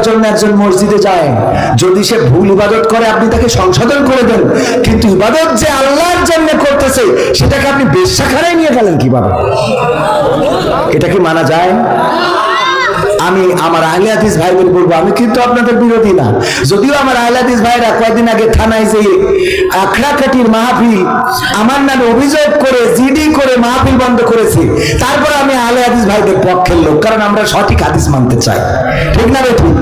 করার জন্য একজন মসজিদে যায়। যদি সে ভুল ইবাদত করে, আপনি তাকে সংশোধন করে দেন। কিন্তু ইবাদত যে আল্লাহর জন্য করতেছে, সেটাকে আপনি বেশাখানায় নিয়ে গেলেন কীভাবে? এটা কি মানা যায়? আমি আমার আহলে হাদিস ভাই বলে বলব, আমি কিন্তু আপনাদের বিরোধী না। যদিও আমার আহলে হাদিস ভাইরা কয়েকদিন আগে থানায় যে আখড়া কাটির মাহফিল, আমার নামে অভিযোগ করে, জিডি করে মাহফিল বন্ধ করেছে, তারপর আমি আহলে হাদিস ভাইদের পক্ষের লোক, কারণ আমরা সঠিক হাদিস মানতে চাই। ঠিক না ঠিক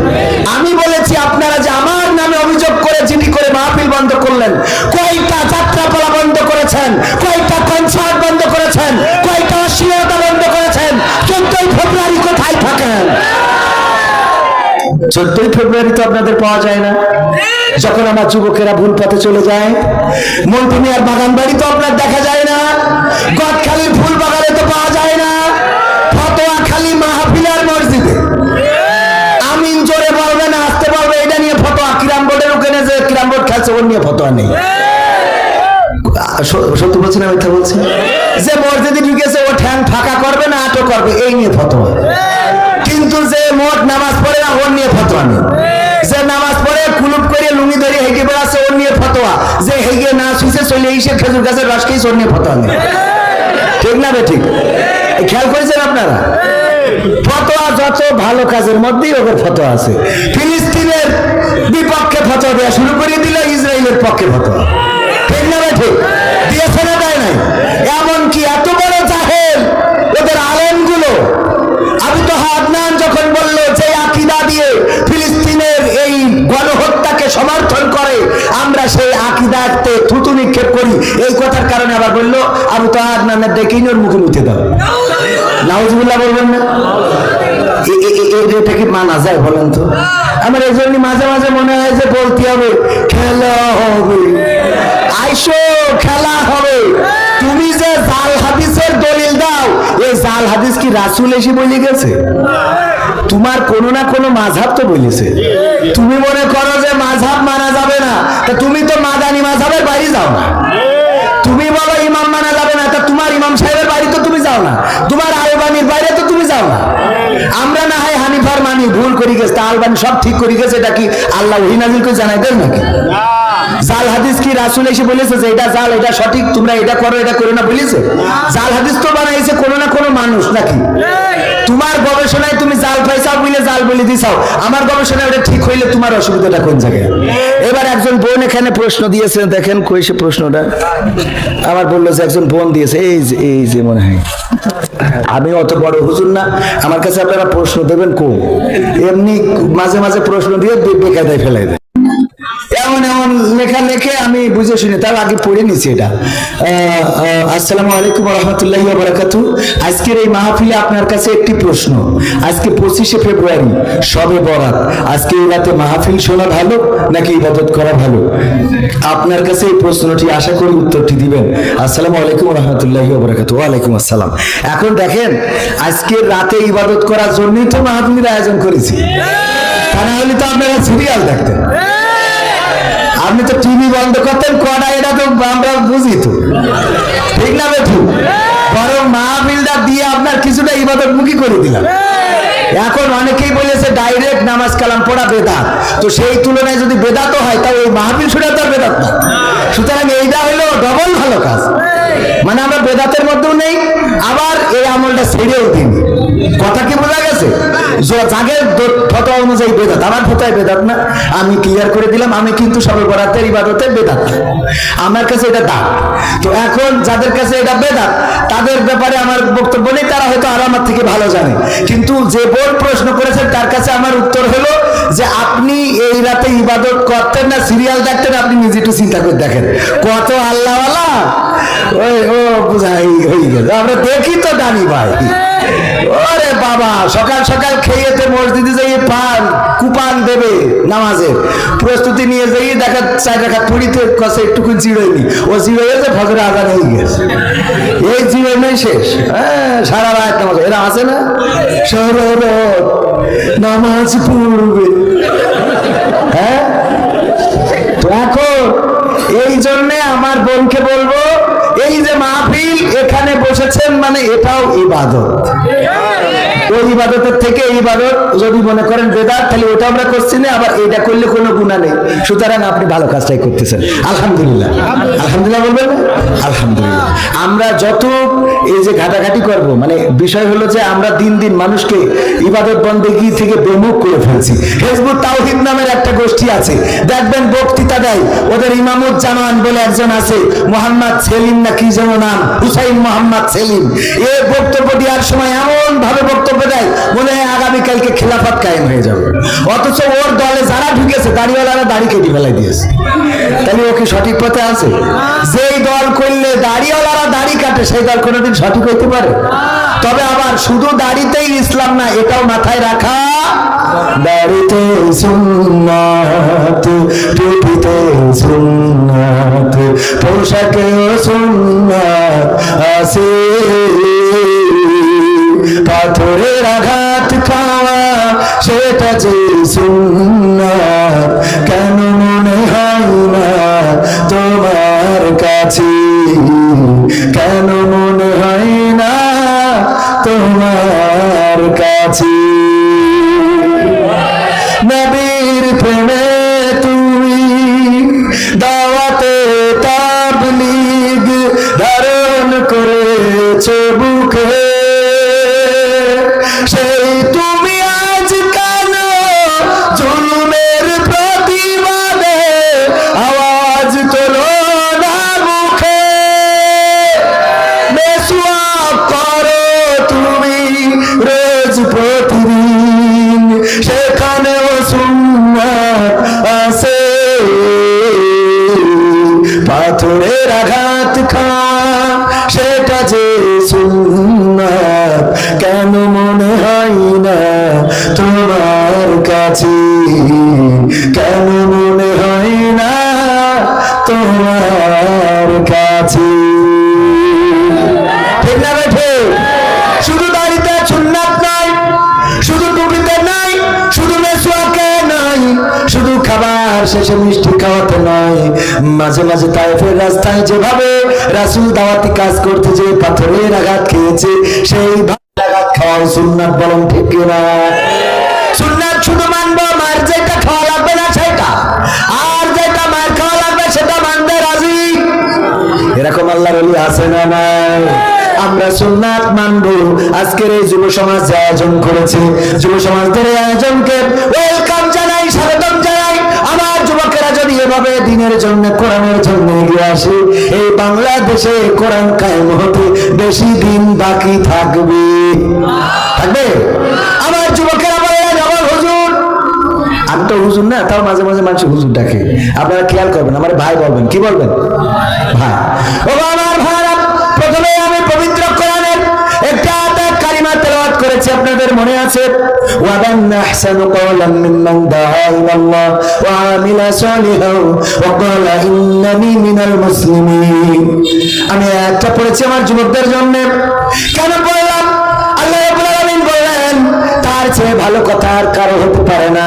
আমি বলেছি, আপনারা যে আমার নামে অভিযোগ করে, জিডি করে মাহফিল বন্ধ করলেন, কয়টা যাত্রাপালা বন্ধ করেছেন, কয়টা চোদ্দই ফেব্রুয়ারি তো আপনাদের পাওয়া যায় না। যখন আমার যুবকেরা ভুল পথে চলে যায় মন্টুমিয়ার বাগান বাড়ি তো আপনার দেখা যায় না, গদখালির ফুল বাগানে তো পাওয়া যায় না, ফতোয়া খালি মসজিদে। না, আসতে এটা নিয়ে ফতোয়া যে বোর্ড খেলছে, ওর নিয়ে ফতোয়া নেই। সত্যি যে মসজিদে ঢুকেছে, ও ঠ্যাং ফাঁকা করবে না আটো করবে, এই নিয়ে ফতোয়া। কিন্তু যে মোট নামাজ পড়ে না ওর নিয়ে ফতোয়া নেই। যে নামাজ পড়ে কুলুপ করে লুঙ্গি ধরে হেঁটে বেড়াচ্ছে ওর নিয়ে ফতোয়া। যে হেগে না শুইছে চলে এসে খেজুর গাছের রস খেয়েছে ওর নিয়ে ফতোয়া নেই। ঠিক না বে ঠিক? এই খেয়াল করেছেন আপনারা? ফতোয়া যত ভালো কাজের মধ্যেই ওদের ফতোয়া আছে। ফিলিস্তিনের বিপক্ষে ফতোয়া দেওয়া শুরু করে দিল ইসরায়েলের পক্ষে ফতোয়া ঠিক না বে ঠিক দিয়েছে না দেয় নাই এমনকি এত বড় জাহেল ওদের আলেমগুলো আবু তো আদনান যখন বলল যে আকিদা দিয়ে ফিলিস্তিনের এই গণহত্যাকে সমর্থন করে আমরা সেই আকিদাতে থুতু নিক্ষেপ করি এই কথার কারণে আবার বলল আবু তো আদনানের ওর মুখে মুখে দাও নাউজুবিল্লাহ বলবেন না? এটা মানা যায় বলেন তো? আমার এই জন্য মাঝে মাঝে মনে হয় যে বলতে হবে, খেলা হবে। আইসো, খেলা হবে। তুমি যে জাল হাদিসের দলিল দাও এই জাল হাদিস কি রাসুল এসে বলে গেছে? তোমার কোনো না কোনো মাঝহাব তো বলেছে। তুমি মনে করো যে মাঝাব মানা যাবে না তুমি তো মাদানি মাঝহাবের বাড়ি যাও না। তুমি বলো ইমাম মানা না ইমাম সাহেবের বাড়ি তো তুমি যাও না। তোমার আলবানির বাইরে তো তুমি যাও না। আমরা না হয় হানিফার মানি ভুল করি গেছে, তা আলবানি সব ঠিক করি গেছে, এটা কি আল্লাহ ওহিনাজিলকে জানাই দেন নাকি? জাল হাদিস কি রাসুল এসে বলেছে যে এটা জাল, এটা সঠিক, তোমরা এটা করো এটা করো না বলেছে? জাল হাদিস তো বানাইছে কোনো না কোনো মানুষ নাকি? তোমার গবেষণায় তুমি জাল পাইছাও বলে জাল বলে দিছাও। আমার গবেষণায় ওটা ঠিক হইলে তোমার অসুবিধাটা কোন জায়গায়? একজন বোন এখানে প্রশ্ন দিয়েছেন দেখেন কই সে প্রশ্নটা। আমার বলল যে একজন বোন দিয়েছে, এই যে এই যে মনে হয়। আমি অত বড় হুজুর না, আমার কাছে আপনারা প্রশ্ন দেবেন কো এমনি মাঝে মাঝে প্রশ্ন দিয়ে বেকায়দায় ফেলাই দেয়। লেখা লেখে আমি বুঝে শুনে তার আগে পড়ে নিছি এটা। আসসালামু আলাইকুম রহমতুল্লাহ বারাকাতু আজকের এই মাহফিলে আপনার কাছে একটি প্রশ্ন। আজকে পঁচিশে ফেব্রুয়ারি, সবে বরাত। আজকে এই রাতে মাহফিল শোনা ভালো নাকি ইবাদত করা ভালো? আপনার কাছে এই প্রশ্নটি আশা করি উত্তরটি দিবেন। আসসালামু আলাইকুম রহমতুল্লাহ বারাকাতু ওয়ালাইকুম আসসালাম। এখন দেখেন, আজকের রাতে ইবাদত করার জন্যই তো মাহফিলের আয়োজন করেছি। তা না হলে তো আপনারা সিরিয়াল দেখতেন। আপনি তো টিভি বন্ধ করতেন, কটা এটা তো আমরা বুঝি তো। ঠিক না বেঠু? বরং মাহফিলটা দিয়ে আপনার কিছুটা ইবাদত মুখী করে দিলাম। এখন অনেকেই বলেছে ডাইরেক্ট নামাজ কালাম পড়া বেদাত। তো সেই তুলনায় যদি বেদাত হয়, তাহলে ওই মাহফিল শুনে তো বেদাত না। সুতরাং এইটা হলো ডবল ভালো কাজ। মানে আমরা বেদাতের মধ্যেও নেই, আবার এই আমলটা ছেড়েও দিন কথা কি বোঝা গেছে? জাগের দ- অনুযায়ী বেদাত। আমার ফতোয় বেদাত না। আমি ক্লিয়ার করে দিলাম, আমি কিন্তু সবে বরাতের ইবাদতে বেদাত আমার কাছে এটা দাগ। তো এখন যাদের কাছে এটা বেদাত, তাদের ব্যাপারে আমার বক্তব্য নেই, তারা হয়তো আর আমার থেকে ভালো জানে। কিন্তু যে বোন প্রশ্ন করেছেন, তার কাছে আমার উত্তর হলো যে আপনি এই রাতে ইবাদত করতেন না সিরিয়াল দেখতেন, আপনি নিজে একটু চিন্তা করে দেখেন। কত আল্লাহওয়ালা? ওই, ও, বুঝাই, হয়ে গেল। আমরা দেখি তো দানি ভাই। ওরে বাবা, সকাল সকাল খেয়েতে মসজিদে যাইয়ে পান, কুপান দেবে নামাজের। প্রস্তুতি নিয়ে যাইয়ে দেখা চার রাখা পুরীতে কষে একটুকু জিরোয়নি ও জিরোয়েছে ফজরে আজান হয়ে গেছে। এই জিরোয় শেষ। হ্যাঁ সারা রাত নামাজ। এরা আছে না? সারা রাত নামাজ পড়বে। হ্যাঁ? এখন এই জন্যে আমার বোনকে বলব, এই যে মাহফিল এখানে বসেছেন মানে এটাও ইবাদত। ওই ইবাদতের থেকে এই ইবাদত যদি মনে করেন বেদাত, তাহলে ওটা আমরা করছি না, আবার এটা করলে কোনো গুণা নেই। সুতরাং আপনি ভালো কাজটাই করতেছেন। আলহামদুলিল্লাহ। আলহামদুলিল্লাহ বলবেন? আলহামদুলিল্লাহ। আমরা যত এই যে ঘাটাঘাটি করব মানে বিষয় হলো যে আমরা দিন দিন মানুষকে ইবাদত বন্দেগি থেকে বেমুখ করে ফেলছি। হেজবুত তাওহিদ নামের একটা গোষ্ঠী আছে। দেখবেন বক্তৃতা দেয়, ওদের ইমামুজ্জামান বলে একজন আছে, মোহাম্মদ সেলিম না কি যেন নাম? হুসাইন মোহাম্মদ সেলিম। এ বক্তব্য দেওয়ার সময় এমন ভাবে বক্তব্য দেয়, মনে হয় আগামীকালকে খেলাফত কায়েম হয়ে যাবে। অথচ ওর দলে যারা ঢুকেছে, দাড়িওয়ালারা দাড়ি কেটে ফেলাই দিয়েছে। তাহলে ও কি সঠিক পথে আছে? যেই দল করলে দাড়িওয়ালারা দাড়ি কাটে, সেই দল কোনোদিন সঠিক হইতে পারে? তবে আবার শুধু দাড়িতেই ইসলাম না, এটাও মাথায় রাখা দাড়িতে সুন্নাত টুপিতে সুন্নাত, পোশাকেও সুন্নাত আছে। পাথরের আঘাত খাওয়া সেটা যে কেন মনে হয় না তোমার কাছে? কেন মনে হয় না তোমার কাছে? নবীর প্রেমে তুমি দাওয়াতে তাবলিগ ধারণ করেছ বুকে। কেন মনে হয় না তোমার কাছে? শুধু খাবার শেষে মিষ্টি খাওয়াতে নয় মাঝে মাঝে তাইফের রাস্তায় যেভাবে রাসুল দাওয়াতি কাজ করতে যে পাথরের আঘাত খেয়েছে, সেই আঘাত খাওয়াও সুন্নাত বলন ঠিক না আমরা আজকের এই যুব সমাজ আয়োজন করেছে, যুব সমাজদের আয়োজনকে ওয়েলকাম জানাই, স্বাগতম জানাই। আমার যুবকেরা যদি এভাবে দিনের জন্য, কোরআনের জন্য এগিয়ে আসে, এই বাংলাদেশে কোরআন কায়েম হতে বেশি দিন বাকি থাকবে। থাকবে? আমার যুবকেরা আমার হুজুর। আমি তো হুজুর না, তাও মাঝে মাঝে মানুষ হুজুর ডাকে। আপনারা খেয়াল করবেন, আমার ভাই বলবেন, কি বলবেন? ভাই। ও আমার ভাইরা করেছি আপনাদের মনে আছে? ওয়াদান আহসানু মিম্মান দাআ ওয়া আমিলা সালিহান ওয়া ক্বালা ইন্নানি মিনাল মুসলিমিন। আমি একটা পড়েছি আমার যুবকদের জন্য। কেন আল্লাহ রাব্বুল আলামিন তার চেয়ে ভালো কথা আর কারও হতে পারে না।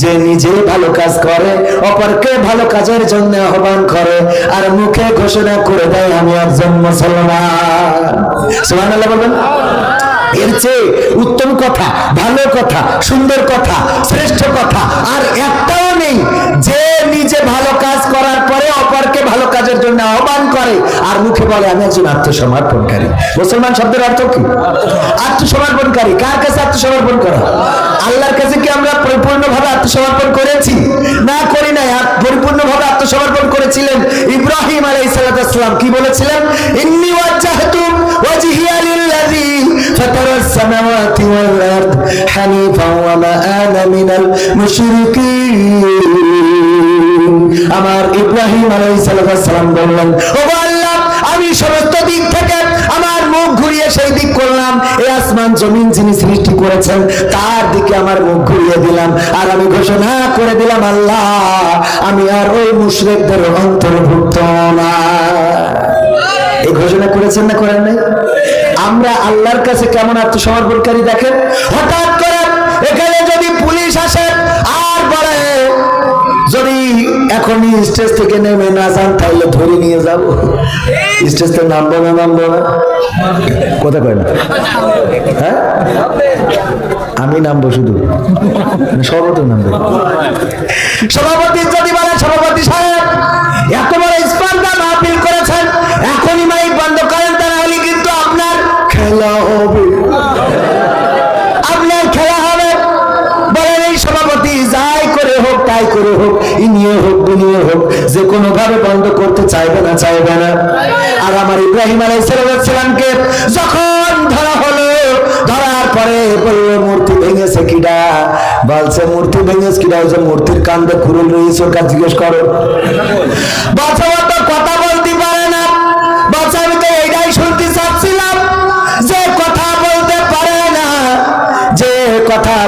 যে নিজে ভালো কাজ করে, অপরকে ভালো কাজের জন্য আহ্বান করে, আর মুখে ঘোষণা করে দেয়, আমি একজন মুসলমান। সুবহানাল্লাহ বলবেন? এর চেয়ে উত্তম কথা, ভালো কথা, সুন্দর কথা, শ্রেষ্ঠ কথা আর একটাও নেই। যে নিজে ভালো কাজ করার পরে অপরকে ভালো কাজের জন্য আহ্বান করে আর মুখে বলে, আমি একজন আত্মসমর্পণকারী। মুসলমান শব্দের অর্থ কি? আত্মসমর্পণকারী। কার কাছে আত্মসমর্পণ করা? আল্লাহর কাছে কি আমরা পরিপূর্ণভাবে আত্মসমর্পণ করেছি? না করি নাই। পরিপূর্ণভাবে আত্মসমর্পণ করেছিলেন ইব্রাহিম আলাইহিস সালাম। কি বলেছিলেন? حنيفا وما انا من المشركين امر আমার عليه আলাইহিস সালাম বললেন, ও আল্লাহ, আমি সমস্ত দিক থেকে আমার মুখ ঘুরিয়ে সেই দিক করলাম। এই আসমান জমিন যিনি সৃষ্টি করেছেন, তার দিকে আমার মুখ ঘুরিয়ে দিলাম। আর আমি ঘোষণা করে দিলাম, আল্লাহ, আমি আর ওই মুশরিকদের অন্তর্ভুক্ত না। এই ঘোষণা করেছেন না করেন নাই? আমরা আল্লাহর কাছে কেমন আত্মসমর্পণকারী দেখেন? হঠাৎ করে এখানে যদি পুলিশ আসে, আর বলে, যদি এখনই স্টেজ থেকে নেমে না যান, তাহলে ধরে নিয়ে যাব। স্টেজ থেকে নামবো না নামবো না। কথা কয় না? হ্যাঁ? আমি নামবো শুধু। সভাপতি নামবো। সভাপতি যদি বলে, সভাপতি সাহেব, এত বড় করে হোক ইনিয়ে হোক দুনিয়ে হোক, যে কোনো ভাবে বন্ধ করতে চাইবে না চাইবে না। আর আমার ইব্রাহিম আলাইসালামকে যখন ধরা হলো, ধরার পরে বলল, মূর্তি ভেঙেছে কিডা? বলছে, মূর্তি ভেঙেছে কিডা? ওই যে মূর্তির কান্দে কুরুল রয়েছে ওর কাছে জিজ্ঞেস করো। বলছে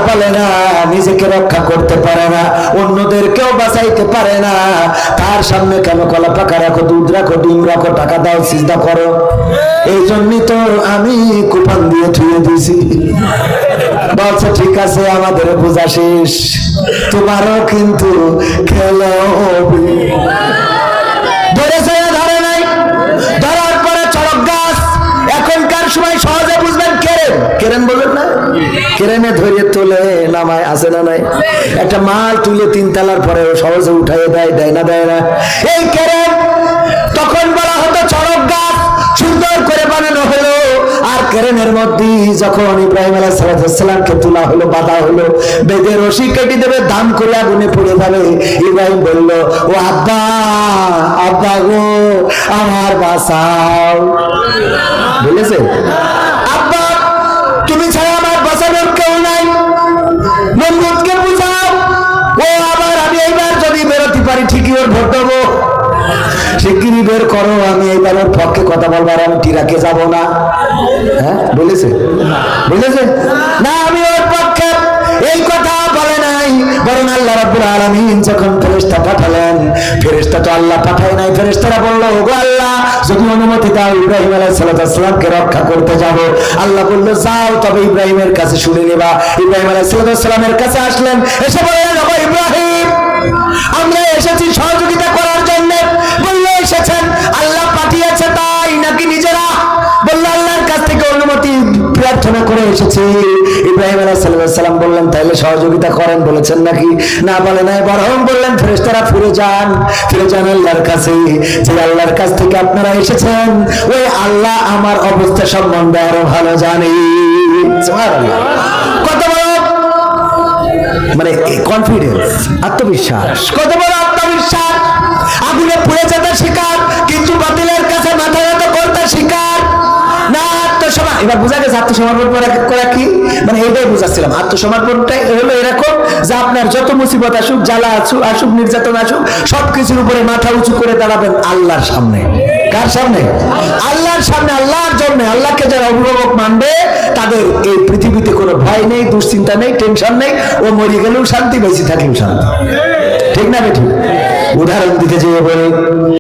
বলে না, নিজেকে রক্ষা করতে পারে না, অন্যদেরকেও বাঁচাইতে পারে না। তার সামনে কেন কলা পাকা রাখো, দুধ রাখো, ডিম রাখো, টাকা দাও, সিজদা করো? এই জন্যই তো আমি কুপন দিয়ে থুয়ে দিয়েছি। বলছে, ঠিক আছে, আমাদের বোঝা শেষ। তোমারও কিন্তু খেলা পরে সময় সহজে বুঝবেন কেরেন। কেরেন না কেরেনে ধরিয়ে তোলে, নামায় আসে না নাই? একটা মাল তুলে তিন তালার পরে সহজে উঠাই দেয় দেয় না দেয় না। এই কেরেন তখন বলা হতো চড়ক গাছ সুন্দর করে বানানো হলো। আর কেরেনের মধ্যে যখন ইব্রাহিম আলাহ সালামকে তোলা হলো, বাধা হলো বেদে রশি কেটে দেবে, দাম করে আগুনে পড়ে যাবে। ইব্রাহিম বলল, ও আব্বা আব্বা গো, আমার বাসাও বলেছে? বের করো, আমি এইবার ওর পক্ষে কথা বলবার আমি টিরাকে যাব না। হ্যাঁ বলেছে? বলেছে? না, আমি ওর পক্ষে এই কথা বলে নাই। বরং আল্লাহ রাব্বুল আলামিন যখন ফেরেশতা পাঠালেন, ফেরেশতা তো আল্লাহ পাঠায় নাই, ফেরেশতারা বলল আল্লাহ, যদি অনুমতি দাও, ইব্রাহিম আলাইহিস সালামকে রক্ষা করতে যাব। আল্লাহ বলল, যাও, তবে ইব্রাহিমের কাছে শুনে নেবা। ইব্রাহিম আলাইহিস সালামের কাছে আসলেন, এসে বললেন ইব্রাহিম, আমরা প্রার্থনা করে এসেছি। ইব্রাহিম আলাহ সাল্লাম বললেন, তাইলে সহযোগিতা করেন, বলেছেন নাকি? না, বলে নাই বরং বললেন, ফেরেশতারা ফিরে যান ফিরে যান আল্লাহর কাছে। যে আল্লাহর কাছ থেকে আপনারা এসেছেন, ওই আল্লাহ আমার অবস্থা সম্বন্ধে আরও ভালো জানি। কত মানে কনফিডেন্স আত্মবিশ্বাস। কত বড় আত্মবিশ্বাস। আগুনে পুড়ে যেতে শিকার এবার বোঝা গেছে আত্মসমর্পণ করা কি? মানে এইটাই বুঝাচ্ছিলাম। আত্মসমর্পণটাই হলো এরকম যে আপনার যত মুসিবত আসুক, জ্বালা আসুক আসুক, নির্যাতন আসুক, সবকিছুর উপরে মাথা উঁচু করে দাঁড়াবেন আল্লাহর সামনে। কার সামনে? আল্লাহর সামনে, আল্লাহর জন্য। আল্লাহকে যারা অভিভাবক মানবে, তাদের এই পৃথিবীতে কোনো ভয় নেই, দুশ্চিন্তা নেই, টেনশন নেই। ও মরে গেলেও শান্তি বেশি থাকলেও শান্তি। ঠিক না বেঠি উদাহরণ দিতে যেয়ে বলে।